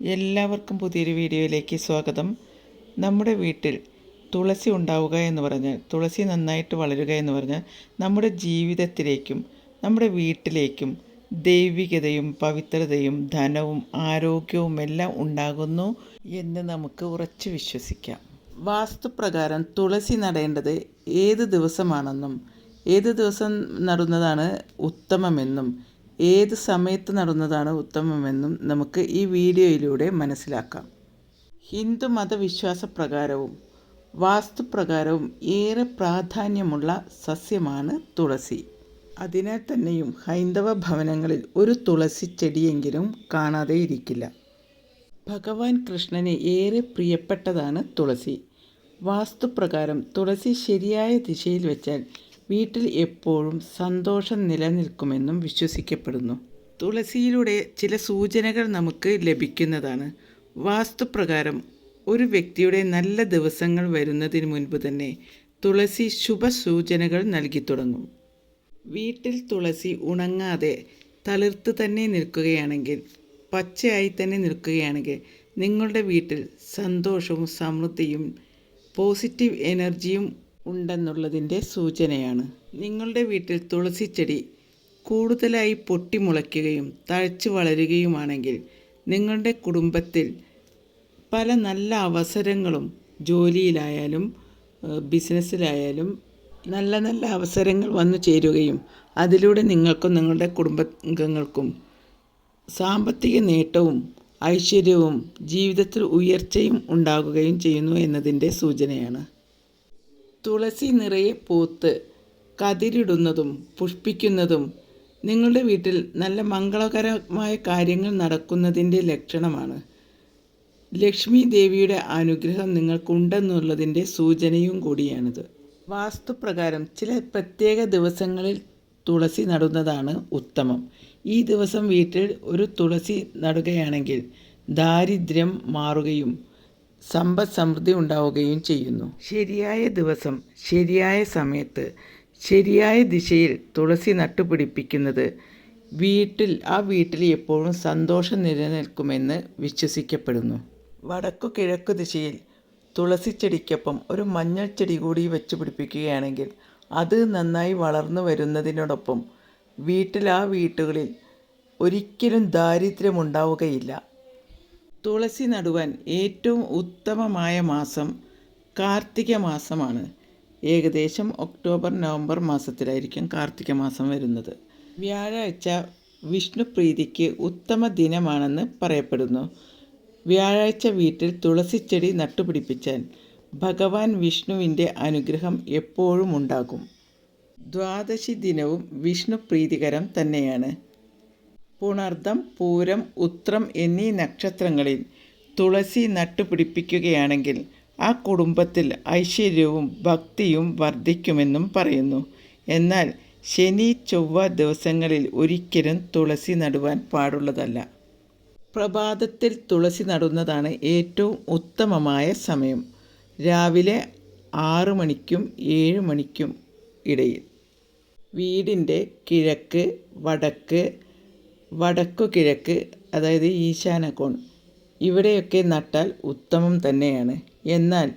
എല്ലാവർക്കും പുതിയൊരു വീഡിയോയിലേക്ക് സ്വാഗതം. നമ്മുടെ വീട്ടിൽ തുളസി ഉണ്ടാവുക എന്ന് പറഞ്ഞാൽ തുളസി നന്നായിട്ട് വളരുക എന്ന് പറഞ്ഞാൽ നമ്മുടെ ജീവിതത്തിലേക്കും നമ്മുടെ വീട്ടിലേക്കും ദൈവികതയും പവിത്രതയും ധനവും ആരോഗ്യവും എല്ലാം ഉണ്ടാകുന്നു എന്ന് നമുക്ക് ഉറച്ചു വിശ്വസിക്കാം. വാസ്തുപ്രകാരം തുളസി നടേണ്ടത് ഏത് ദിവസമാണെന്നും ഏത് ദിവസം നടുന്നതാണ് ഉത്തമമെന്നും ഏത് സമയത്ത് നടന്നതാണ് ഉത്തമമെന്നും നമുക്ക് ഈ വീഡിയോയിലൂടെ മനസ്സിലാക്കാം. ഹിന്ദു മതവിശ്വാസപ്രകാരവും വാസ്തുപ്രകാരവും ഏറെ പ്രാധാന്യമുള്ള സസ്യമാണ് തുളസി. അതിനാൽ തന്നെയും ഹൈന്ദവ ഭവനങ്ങളിൽ ഒരു തുളസി ചെടിയെങ്കിലും കാണാതെ ഇരിക്കില്ല. ഭഗവാൻ കൃഷ്ണന് ഏറെ പ്രിയപ്പെട്ടതാണ് തുളസി. വാസ്തുപ്രകാരം തുളസി ശരിയായ ദിശയിൽ വെച്ചാൽ വീട്ടിൽ എപ്പോഴും സന്തോഷം നിലനിൽക്കുമെന്നും വിശ്വസിക്കപ്പെടുന്നു. തുളസിയിലൂടെ ചില സൂചനകൾ നമുക്ക് ലഭിക്കുന്നതാണ്. വാസ്തുപ്രകാരം ഒരു വ്യക്തിയുടെ നല്ല ദിവസങ്ങൾ വരുന്നതിന് മുൻപ് തന്നെ തുളസി ശുഭസൂചനകൾ നൽകി തുടങ്ങും. വീട്ടിൽ തുളസി ഉണങ്ങാതെ തളിർത്ത് തന്നെ നിൽക്കുകയാണെങ്കിൽ പച്ചയായി തന്നെ നിൽക്കുകയാണെങ്കിൽ നിങ്ങളുടെ വീട്ടിൽ സന്തോഷവും സമൃദ്ധിയും പോസിറ്റീവ് എനർജിയും ഉണ്ടെന്നുള്ളതിന്റെ സൂചനയാണ്. നിങ്ങളുടെ വീട്ടിൽ തുളസി ചെടി കൂടുതലായി പൊട്ടിമുളയ്ക്കുകയും തഴച്ചു വളരുകയുമാണെങ്കിൽ നിങ്ങളുടെ കുടുംബത്തിൽ പല നല്ല അവസരങ്ങളും ജോലിയിലായാലും ബിസിനസ്സിലായാലും നല്ല നല്ല അവസരങ്ങൾ വന്നു ചേരുകയും അതിലൂടെ നിങ്ങൾക്കും നിങ്ങളുടെ കുടുംബാംഗങ്ങൾക്കും സാമ്പത്തിക നേട്ടവും ഐശ്വര്യവും ജീവിതത്തിൽ ഉയർച്ചയും ഉണ്ടാകുകയും ചെയ്യുന്നു എന്നതിന്റെ സൂചനയാണ്. തുളസി നിറയെ പൂത്ത് കതിരിടുന്നതും പുഷ്പിക്കുന്നതും നിങ്ങളുടെ വീട്ടിൽ നല്ല മംഗളകരമായ കാര്യങ്ങൾ നടക്കുന്നതിന്റെ ലക്ഷണമാണ്. ലക്ഷ്മി ദേവിയുടെ അനുഗ്രഹം നിങ്ങൾക്കുണ്ടെന്നുള്ളതിന്റെ സൂചനയും കൂടിയാണിത്. വാസ്തുപ്രകാരം ചില പ്രത്യേക ദിവസങ്ങളിൽ തുളസി നടുന്നതാണ് ഉത്തമം. ഈ ദിവസം വീട്ടിൽ ഒരു തുളസി നടുകയാണെങ്കിൽ ദാരിദ്ര്യം മാറുകയും സമ്പദ് സമൃദ്ധി ഉണ്ടാവുകയും ചെയ്യുന്നു. ശരിയായ ദിവസം ശരിയായ സമയത്ത് ശരിയായ ദിശയിൽ തുളസി നട്ടുപിടിപ്പിക്കുന്നത് വീട്ടിൽ ആ വീട്ടിൽ എപ്പോഴും സന്തോഷം നിലനിൽക്കുമെന്ന് വിശ്വസിക്കപ്പെടുന്നു. വടക്കു കിഴക്കു ദിശയിൽ തുളസി ചെടിക്കൊപ്പം ഒരു മഞ്ഞൾ ചെടി കൂടി വെച്ച് പിടിപ്പിക്കുകയാണെങ്കിൽ അത് നന്നായി വളർന്നു വരുന്നതിനോടൊപ്പം വീട്ടിൽ ആ വീട്ടുകളിൽ ഒരിക്കലും ദാരിദ്ര്യമുണ്ടാവുകയില്ല തുളസി നടുവാൻ ഏറ്റവും ഉത്തമമായ മാസം കാർത്തിക മാസമാണ്. ഏകദേശം ഒക്ടോബർ നവംബർ മാസത്തിലായിരിക്കും കാർത്തിക മാസം വരുന്നത്. വ്യാഴാഴ്ച വിഷ്ണുപ്രീതിക്ക് ഉത്തമ ദിനമാണെന്ന് പറയപ്പെടുന്നു. വ്യാഴാഴ്ച വീട്ടിൽ തുളസിച്ചെടി നട്ടുപിടിപ്പിച്ചാൽ ഭഗവാൻ വിഷ്ണുവിന്റെ അനുഗ്രഹം എപ്പോഴും ഉണ്ടാകും. ദ്വാദശി ദിനവും വിഷ്ണു പ്രീതികരം തന്നെയാണ്. പുണർദം പൂരം ഉത്രം എന്നീ നക്ഷത്രങ്ങളിൽ തുളസി നട്ടുപിടിപ്പിക്കുകയാണെങ്കിൽ ആ കുടുംബത്തിൽ ഐശ്വര്യവും ഭക്തിയും വർദ്ധിക്കുമെന്നും പറയുന്നു. എന്നാൽ ശനി ചൊവ്വ ദിവസങ്ങളിൽ ഒരിക്കലും തുളസി നടുവാൻ പാടുള്ളതല്ല. പ്രഭാതത്തിൽ തുളസി നടുന്നതാണ് ഏറ്റവും ഉത്തമമായ സമയം. രാവിലെ ആറു മണിക്കും ഏഴ് മണിക്കും ഇടയിൽ. വീടിന്റെ കിഴക്ക് വടക്ക് വടക്കു കിഴക്ക് അതായത് ഈശാനകോൺ ഇവിടെയൊക്കെ നട്ടാൽ ഉത്തമം തന്നെയാണ്. എന്നാൽ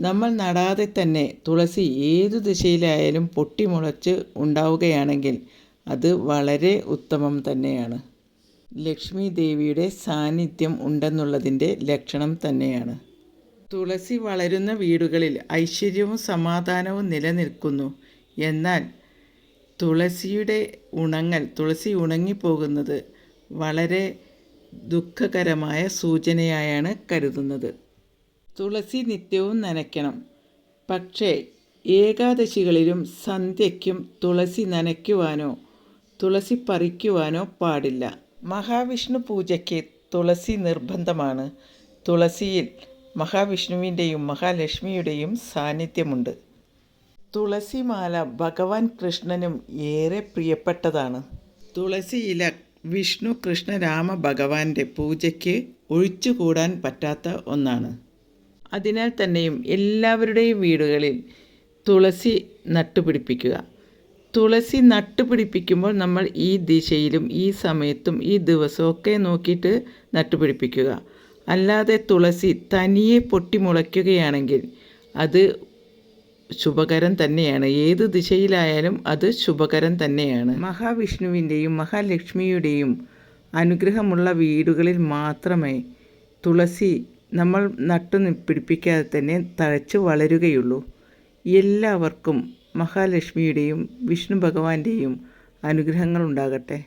നമ്മൾ നടാതെ തന്നെ തുളസി ഏതു ദിശയിലായാലും പൊട്ടിമുളച്ച് ഉണ്ടാവുകയാണെങ്കിൽ അത് വളരെ ഉത്തമം തന്നെയാണ്. ലക്ഷ്മി ദേവിയുടെ സാന്നിധ്യം ഉണ്ടെന്നുള്ളതിന്റെ ലക്ഷണം തന്നെയാണ്. തുളസി വളരുന്ന വീടുകളിൽ ഐശ്വര്യവും സമാധാനവും നിലനിൽക്കുന്നു. എന്നാൽ തുളസിയുടെ ഉണങ്ങൽ തുളസി ഉണങ്ങിപ്പോകുന്നത് വളരെ ദുഃഖകരമായ സൂചനയായാണ് കരുതുന്നത്. തുളസി നിത്യവും നനയ്ക്കണം. പക്ഷേ ഏകാദശികളിലും സന്ധ്യയ്ക്കും തുളസി നനയ്ക്കുവാനോ തുളസി പറിക്കുവാനോ പാടില്ല. മഹാവിഷ്ണു പൂജയ്ക്ക് തുളസി നിർബന്ധമാണ്. തുളസിയിൽ മഹാവിഷ്ണുവിന്റെയും മഹാലക്ഷ്മിയുടെയും സാന്നിധ്യമുണ്ട്. തുളസിമാല ഭഗവാൻ കൃഷ്ണനും ഏറെ പ്രിയപ്പെട്ടതാണ്. തുളസി ഇല വിഷ്ണു കൃഷ്ണ രാമ ഭഗവാന്റെ പൂജയ്ക്ക് ഒഴിച്ചുകൂടാൻ പറ്റാത്ത ഒന്നാണ്. അതിനാൽ തന്നെയും എല്ലാവരുടെയും വീടുകളിൽ തുളസി നട്ടുപിടിപ്പിക്കുക. തുളസി നട്ടുപിടിപ്പിക്കുമ്പോൾ നമ്മൾ ഈ ദിശയിലും ഈ സമയത്തും ഈ ദിവസമൊക്കെ നോക്കിയിട്ട് നട്ടുപിടിപ്പിക്കുക. അല്ലാതെ തുളസി തനിയെ പൊട്ടിമുളയ്ക്കുകയാണെങ്കിൽ അത് ശുഭകരം തന്നെയാണ്. ഏത് ദിശയിലായാലും അത് ശുഭകരം തന്നെയാണ്. മഹാവിഷ്ണുവിന്റെയും മഹാലക്ഷ്മിയുടെയും അനുഗ്രഹമുള്ള വീടുകളിൽ മാത്രമേ തുളസി നമ്മൾ നട്ടു പിടിപ്പിക്കാതെ തന്നെ തഴച്ച് വളരുകയുള്ളൂ. എല്ലാവർക്കും മഹാലക്ഷ്മിയുടെയും വിഷ്ണു ഭഗവാന്റെയും അനുഗ്രഹങ്ങൾ ഉണ്ടാകട്ടെ.